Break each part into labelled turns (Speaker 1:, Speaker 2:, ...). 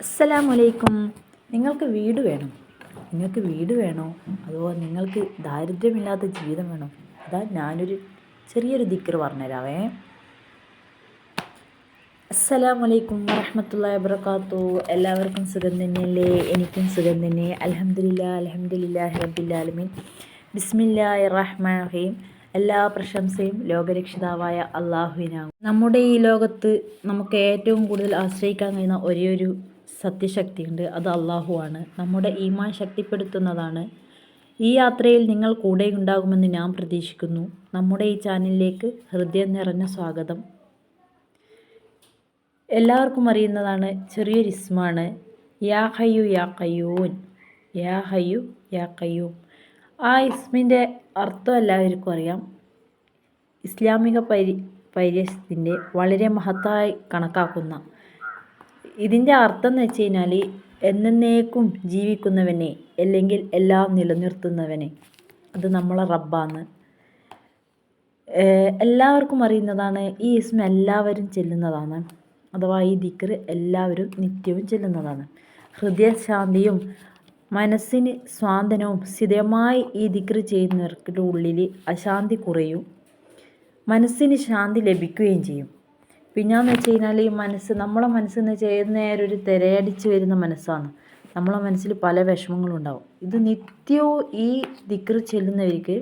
Speaker 1: അസ്സലാമലൈക്കും. നിങ്ങൾക്ക് വീട് വേണം. നിങ്ങൾക്ക് വീട് വേണോ? അതോ നിങ്ങൾക്ക് ദാരിദ്ര്യമില്ലാത്ത ജീവിതം വേണോ? അതാ ഞാനൊരു ചെറിയൊരു ദിക്കർ പറഞ്ഞുതരാവേ. അസ്സലാമലൈക്കും വറഹമത്തുള്ള വബർക്കാത്തു എല്ലാവർക്കും സുഖം തന്നെയല്ലേ? എനിക്കും സുഖം തന്നെ. അലഹമില്ല അലഹമില്ല റബ്ബില്ലാലമീൻ ബിസ്മില്ലാഹി റഹ്മാൻ റഹീം എല്ലാ പ്രശംസയും ലോകരക്ഷിതാവായ അള്ളാഹുവിനാകും നമ്മുടെ ഈ ലോകത്ത് നമുക്ക് ഏറ്റവും കൂടുതൽ ആശ്രയിക്കാൻ കഴിയുന്ന ഒരേയൊരു ഒരു സത്യശക്തിയുണ്ട്. അത് അള്ളാഹുവാണ് നമ്മുടെ ഈമാൻ ശക്തിപ്പെടുത്തുന്നതാണ്. ഈ യാത്രയിൽ നിങ്ങൾ കൂടെ ഉണ്ടാകുമെന്ന് ഞാൻ പ്രതീക്ഷിക്കുന്നു. നമ്മുടെ ഈ ചാനലിലേക്ക് ഹൃദയം നിറഞ്ഞ സ്വാഗതം. എല്ലാവർക്കും അറിയുന്നതാണ് ചെറിയൊരു ഇസ്മാണ്. യാ ഹയ്യു യാ കയ്യൂൻ യാ ഹയ്യു യാ കയ്യൂം ആ ഇസ്മിന്റെ അർത്ഥം എല്ലാവർക്കും അറിയാം. ഇസ്ലാമിക പരി പരിരസത്തിന്റെ വളരെ മഹത്തായി കണക്കാക്കുന്ന ഇതിന്റെ അർത്ഥം എന്ന് വെച്ച് കഴിഞ്ഞാൽ എന്നേക്കും ജീവിക്കുന്നവനെ അല്ലെങ്കിൽ എല്ലാം നിലനിർത്തുന്നവനെ. അത് നമ്മളെ റബ്ബാണ്. എല്ലാവർക്കും അറിയുന്നതാണ് ഈ ഇസ്മ എല്ലാവരും ചെല്ലുന്നതാണ്. അഥവാ ഈ ദിക്ർ എല്ലാവരും നിത്യവും ചെല്ലുന്നതാണ്. ഹൃദയശാന്തിയും മനസ്സിന് സ്വാന്തനവും സ്ഥിരമായി ഈ ദിക്ർ ചെയ്യുന്നവർക്ക് ഉള്ളിൽ അശാന്തി കുറയും. മനസ്സിന് ശാന്തി ലഭിക്കുകയും ചെയ്യും. പിന്നെയെന്ന് വെച്ച് കഴിഞ്ഞാൽ ഈ മനസ്സ് നമ്മളെ മനസ്സെന്ന് വെച്ചാൽ നേരം ഒരു തിരയടിച്ച് വരുന്ന മനസ്സാണ്. നമ്മളെ മനസ്സിൽ പല വിഷമങ്ങളും ഉണ്ടാവും. ഇത് നിത്യവും ഈ ദിക്ർ ചെല്ലുന്നവർക്ക്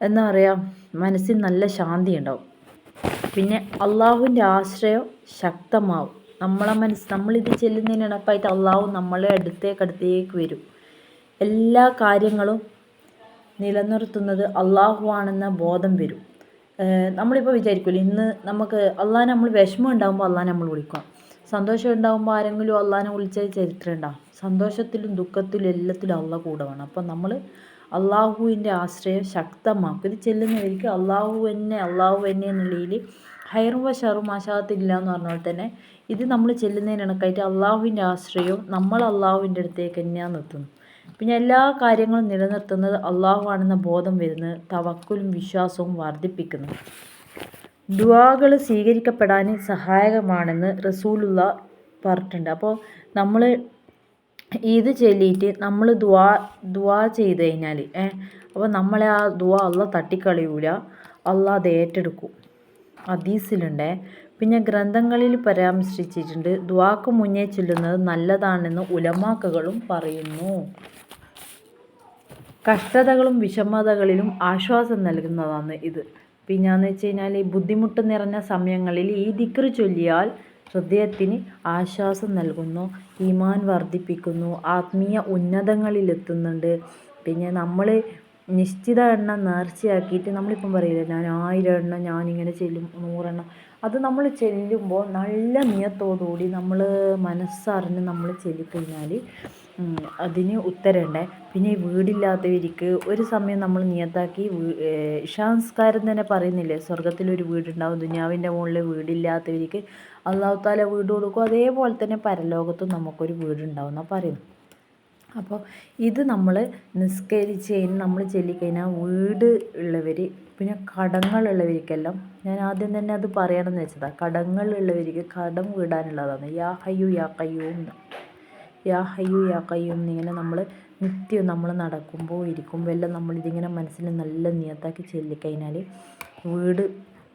Speaker 1: എന്താ പറയുക മനസ്സിൽ നല്ല ശാന്തി ഉണ്ടാവും. പിന്നെ അള്ളാഹുവിന്റെ ആശ്രയം ശക്തമാവും. നമ്മളെ മനസ്സ് നമ്മളിത് ചെല്ലുന്നതിനടപ്പായിട്ട് അള്ളാഹു നമ്മളെ അടുത്തേക്ക് അടുത്തേക്ക് വരും. എല്ലാ കാര്യങ്ങളും നിലനിർത്തുന്നത് അള്ളാഹു ആണെന്ന ബോധം വരും. നമ്മളിപ്പോൾ വിചാരിക്കുമല്ലോ ഇന്ന് നമുക്ക് അള്ളാഹ് നമ്മൾ വിഷമം ഉണ്ടാകുമ്പോൾ അള്ളാഹ് നമ്മൾ വിളിക്കുക സന്തോഷം ഉണ്ടാകുമ്പോൾ ആരെങ്കിലും അള്ളാഹിനെ വിളിച്ച ചരിത്രം ഉണ്ടാകും സന്തോഷത്തിലും ദുഃഖത്തിലും എല്ലാത്തിലും അള്ളാഹ് കൂടെ വേണം. അപ്പം നമ്മൾ അള്ളാഹുവിന്റെ ആശ്രയം ശക്തമാക്കും. ഇത് ചെല്ലുന്നവർക്ക് അള്ളാഹു എന്നെ അള്ളാഹു എന്നെ എന്നുള്ളതിൽ ഹൈറും ഷറും ആശാത്തില്ല എന്ന് പറഞ്ഞ പോലെ തന്നെ ഇത് നമ്മൾ ചെല്ലുന്നതിനിണക്കായിട്ട് അള്ളാഹുവിന്റെ ആശ്രയവും നമ്മൾ അള്ളാഹുവിന്റെ അടുത്തേക്ക് തന്നെയാണ് നിർത്തുന്നു പിന്നെ എല്ലാ കാര്യങ്ങളും നിലനിർത്തുന്നത് അള്ളാഹു ആണെന്ന ബോധം വരുന്ന തവക്കലും വിശ്വാസവും വർദ്ധിപ്പിക്കുന്നു. ദുവാകൾ സ്വീകരിക്കപ്പെടാൻ സഹായകമാണെന്ന് റസൂലുള്ള പറഞ്ഞിട്ടുണ്ട്. അപ്പോൾ നമ്മൾ ഇത് ചൊല്ലിയിട്ട് നമ്മൾ ദുവാ ദുവാ ചെയ്ത് കഴിഞ്ഞാൽ അപ്പോൾ നമ്മളെ ആ ദുവാ അള്ള തട്ടിക്കളയൂല. അള്ളാ അത് ഏറ്റെടുക്കും. ഹദീസിലുണ്ടേ. പിന്നെ ഗ്രന്ഥങ്ങളിൽ പരാമർശിച്ചിട്ടുണ്ട് ദ്വാക്ക് മുന്നേ ചൊല്ലുന്നത് നല്ലതാണെന്ന് ഉലമാക്കകളും പറയുന്നു. കഷ്ടതകളും വിഷമതകളിലും ആശ്വാസം നൽകുന്നതാണ് ഇത്. പിന്നെയെന്ന് വെച്ച് കഴിഞ്ഞാൽ ഈ ബുദ്ധിമുട്ട് നിറഞ്ഞ സമയങ്ങളിൽ ഈ ദിക്ർ ചൊല്ലിയാൽ ഹൃദയത്തിന് ആശ്വാസം നൽകുന്നു ഈമാൻ വർദ്ധിപ്പിക്കുന്നു ആത്മീയ ഉന്നതങ്ങളിലെത്തുന്നുണ്ട്. പിന്നെ നമ്മൾ നിശ്ചിത എണ്ണം നേർച്ചയാക്കിയിട്ട് നമ്മളിപ്പം പറയില്ല ഞാൻ ആയിരം എണ്ണം ഞാനിങ്ങനെ ചെല്ലും നൂറെണ്ണം അത് നമ്മൾ ചെല്ലുമ്പോൾ നല്ല നിയത്തോടുകൂടി നമ്മൾ മനസ്സറിഞ്ഞ് നമ്മൾ ചൊല്ലിക്കഴിഞ്ഞാൽ അതിന് ഉത്തരമുണ്ട് പിന്നെ വീടില്ലാത്തവർക്ക് ഒരു സമയം നമ്മൾ നിയത്താക്കി ഇഷാംസ്കാരം തന്നെ പറയുന്നില്ലേ? സ്വർഗത്തിലൊരു വീടുണ്ടാവും ദുനിയാവിന്റെ മുകളിൽ വീടില്ലാത്തവർക്ക് അള്ളാഹു താല വീട് കൊടുക്കും. അതേപോലെ തന്നെ പരലോകത്തും നമുക്കൊരു വീടുണ്ടാവും എന്നാണ് പറയുന്നത് അപ്പോൾ ഇത് നമ്മൾ നിസ്കരിച്ച് കഴിഞ്ഞ് നമ്മൾ ചൊല്ലിക്കഴിഞ്ഞാൽ വീട് ഉള്ളവർ പിന്നെ കടങ്ങളുള്ളവർക്കെല്ലാം ഞാൻ ആദ്യം തന്നെ അത് പറയണമെന്ന് വെച്ചതാണ് കടങ്ങളുള്ളവർക്ക് കടം വീടാനുള്ളതാണ്. യാ ഹയ്യു യാ കയ്യൂം യാ ഹയ്യു യാ കയ്യൂം എന്നിങ്ങനെ നമ്മൾ നിത്യം നമ്മൾ നടക്കുമ്പോൾ ഇരിക്കുമ്പോൾ എല്ലാം നമ്മളിതിങ്ങനെ മനസ്സിൽ നല്ല നിയത്താക്കി ചൊല്ലിക്കഴിഞ്ഞാൽ വീട്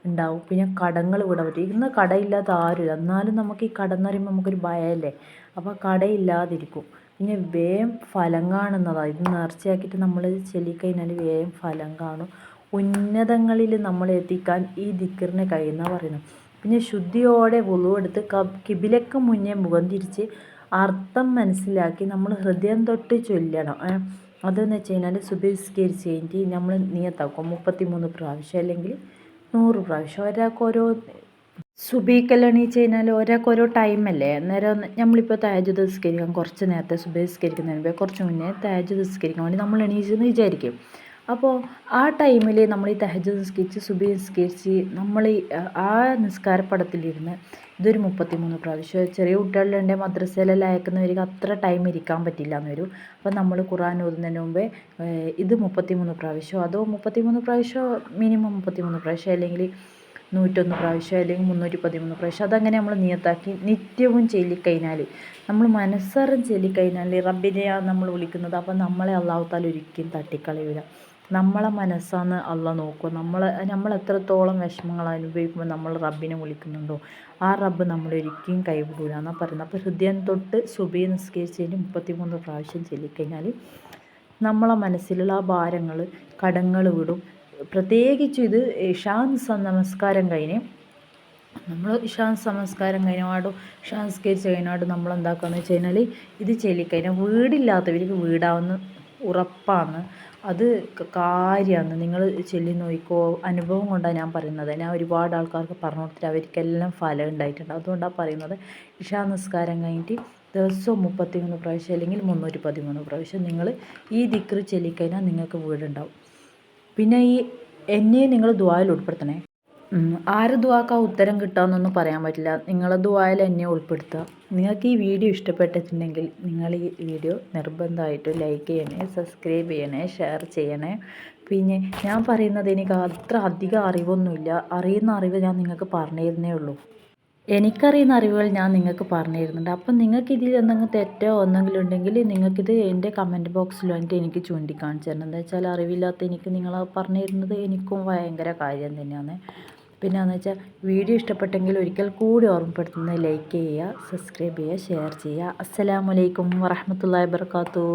Speaker 1: ഉണ്ടാവും. പിന്നെ കടങ്ങൾ വിടാൻ പറ്റും. ഇന്ന് കടയില്ലാത്ത ആരും എന്നാലും നമുക്ക് ഈ കടം എന്ന് പറയുമ്പോൾ നമുക്കൊരു ഭയമല്ലേ അപ്പോൾ കടയില്ലാതിരിക്കും. പിന്നെ വേഗം ഫലം കാണുന്നതാണ് ഇത് നേർച്ചയാക്കിയിട്ട് നമ്മൾ ചൊല്ലിക്കഴിഞ്ഞാൽ വേഗം ഫലം കാണും. ഉന്നതങ്ങളിൽ നമ്മൾ എത്തിക്കാൻ ഈ ദിക്കറിനെ കഴിയുന്ന പറയുന്നത്. പിന്നെ ശുദ്ധിയോടെ വുളുവെടുത്ത് കിബിലക്ക് മുന്നേ മുഖം തിരിച്ച് അർത്ഥം മനസ്സിലാക്കി നമ്മൾ ഹൃദയം തൊട്ട് ചൊല്ലണം. അതെന്ന് വെച്ച് കഴിഞ്ഞാൽ സുബഹിസ്കരിച്ച് കഴിഞ്ഞിട്ട് നമ്മൾ നിയത്താക്കും. മുപ്പത്തി മൂന്ന് പ്രാവശ്യം അല്ലെങ്കിൽ നൂറ് പ്രാവശ്യം. ഒരാൾക്ക് ഓരോ സുബീക്കെല്ലാം എണീച്ച് കഴിഞ്ഞാൽ ഒരാൾക്ക് ഓരോ ടൈമല്ലേ അന്നേരം നമ്മളിപ്പോൾ താജ് നിസ്കരിക്കാൻ കുറച്ച് നേരത്തെ സുബി സുബഹിസ്കരിക്കുന്നതിന് മുമ്പേ കുറച്ച് മുന്നേ താജ് നിസ്കരിക്കാൻ വേണ്ടി നമ്മൾ എണീച്ചെന്ന് വിചാരിക്കും. അപ്പോൾ ആ ടൈമിൽ നമ്മൾ ഈ തഹജ് നിസ്കരിച്ച് സുബി നിസ്കരിച്ച് നമ്മൾ ആ നിസ്കാരപ്പടത്തിലിരുന്ന് ഇതൊരു മുപ്പത്തിമൂന്ന് പ്രാവശ്യം. ചെറിയ കുട്ടികളുടെ മദ്രസയിലെല്ലാം അയക്കുന്നവർക്ക് അത്ര ടൈം ഇരിക്കാൻ പറ്റില്ല എന്ന് വരും അപ്പോൾ നമ്മൾ ഖുറാൻ ഓതുന്നതിന് മുമ്പേ ഇത് മുപ്പത്തിമൂന്ന് പ്രാവശ്യം അതോ മുപ്പത്തിമൂന്ന് പ്രാവശ്യം മിനിമം മുപ്പത്തിമൂന്ന് പ്രാവശ്യം അല്ലെങ്കിൽ നൂറ്റൊന്ന് പ്രാവശ്യം അല്ലെങ്കിൽ മുന്നൂറ്റി പതിമൂന്ന് പ്രാവശ്യം. അതങ്ങനെ നമ്മൾ നിയത്താക്കി നിത്യവും ചൊല്ലിക്കഴിഞ്ഞാൽ നമ്മൾ മനസ്സറിഞ്ഞ് ചൊല്ലിക്കഴിഞ്ഞാൽ റബ്ബിനെയാണ് നമ്മൾ വിളിക്കുന്നത് അപ്പം നമ്മളെ അള്ളാഹുത്താൽ ഒരിക്കലും തട്ടിക്കളയൂല. നമ്മളെ മനസ്സാന്ന് അള്ള നോക്കുക. നമ്മൾ നമ്മൾ എത്രത്തോളം വിഷമങ്ങൾ അനുഭവിക്കുമ്പോൾ നമ്മൾ റബ്ബിനെ വിളിക്കുന്നുണ്ടോ ആ റബ്ബ് നമ്മളൊരിക്കലും കൈവിടൂല എന്നാണ് പറയുന്നത്. അപ്പോൾ ഹൃദയം തൊട്ട് സുബി നിസ്കരിച്ചതിന് മുപ്പത്തിമൂന്ന് പ്രാവശ്യം ചൊല്ലിക്കഴിഞ്ഞാൽ നമ്മളെ മനസ്സിലുള്ള ആ ഭാരങ്ങൾ കടങ്ങൾ വിടും. പ്രത്യേകിച്ചും ഇത് ഇഷാൻ നമസ്കാരം കഴിഞ്ഞ് നമ്മൾ ഇഷാൻ നമസ്കാരം കഴിഞ്ഞപാടും ഇഷാൻ നിസ്കരിച്ച് കഴിഞ്ഞാടും നമ്മൾ എന്താക്കുകയെന്ന് വെച്ച് കഴിഞ്ഞാൽ ഇത് ചെല്ലിക്കഴിഞ്ഞാൽ വീടില്ലാത്തവർക്ക് വീടാവുന്ന ഉറപ്പാണ്. അത് കാര്യമാണ് നിങ്ങൾ ചെല്ലി നോക്കിക്കോ. അനുഭവം കൊണ്ടാണ് ഞാൻ പറയുന്നത്. ഞാൻ ഒരുപാട് ആൾക്കാർക്ക് പറഞ്ഞു കൊടുത്തിട്ട് അവർക്കെല്ലാം ഫലം ഉണ്ടായിട്ടുണ്ട്. അതുകൊണ്ടാണ് പറയുന്നത് ഇഷാ നിസ്കാരം കഴിഞ്ഞിട്ട് ദിവസവും മുപ്പത്തിമൂന്ന് പ്രാവശ്യം അല്ലെങ്കിൽ മുന്നൂറ്റി പതിമൂന്ന് പ്രാവശ്യം നിങ്ങൾ ഈ ദിക്റ് ചെല്ലിക്കഴിഞ്ഞാൽ നിങ്ങൾക്ക് വീടുണ്ടാവും. പിന്നെ ഈ എന്നെ നിങ്ങൾ ദ്വായിൽ ഉൾപ്പെടുത്തണേ. ആര് ദുവാക്കാ ഉത്തരം കിട്ടാമെന്നൊന്നും പറയാൻ പറ്റില്ല. നിങ്ങളെ ദ്വായിൽ എന്നെ ഉൾപ്പെടുത്തുക. നിങ്ങൾക്ക് ഈ വീഡിയോ ഇഷ്ടപ്പെട്ടിട്ടുണ്ടെങ്കിൽ നിങ്ങൾ ഈ വീഡിയോ നിർബന്ധമായിട്ട് ലൈക്ക് ചെയ്യണേ സബ്സ്ക്രൈബ് ചെയ്യണേ ഷെയർ ചെയ്യണേ. പിന്നെ ഞാൻ പറയുന്നത് എനിക്ക് അത്ര അധികം അറിവൊന്നുമില്ല. അറിയുന്ന അറിവ് ഞാൻ നിങ്ങൾക്ക് പറഞ്ഞു തരുന്നേ ഉള്ളൂ. എനിക്കറിയുന്ന അറിവുകൾ ഞാൻ നിങ്ങൾക്ക് പറഞ്ഞു തരുന്നുണ്ട് അപ്പം നിങ്ങൾക്ക് ഇതിൽ എന്തെങ്കിലും തെറ്റോ എന്തെങ്കിലും ഉണ്ടെങ്കിൽ നിങ്ങൾക്കിത് എന്റെ കമന്റ് ബോക്സിൽ വന്നിട്ട് എനിക്ക് ചൂണ്ടിക്കാണിച്ചു തരണം. എന്താ വെച്ചാൽ അറിവില്ലാത്ത എനിക്ക് നിങ്ങൾ പറഞ്ഞു തരുന്നത് എനിക്കും ഭയങ്കര കാര്യം തന്നെയാണ്. പിന്നെ എന്ന് വെച്ചാൽ വീഡിയോ ഇഷ്ടപ്പെട്ടെങ്കിൽ ഒരിക്കൽ കൂടി ഓർമ്മപ്പെടുത്തുന്നത് ലൈക്ക് ചെയ്യുക സബ്സ്ക്രൈബ് ചെയ്യുക ഷെയർ ചെയ്യുക. അസ്സലാമലൈക്കും വറഹമത്തല്ലാ വാബർക്കാത്തു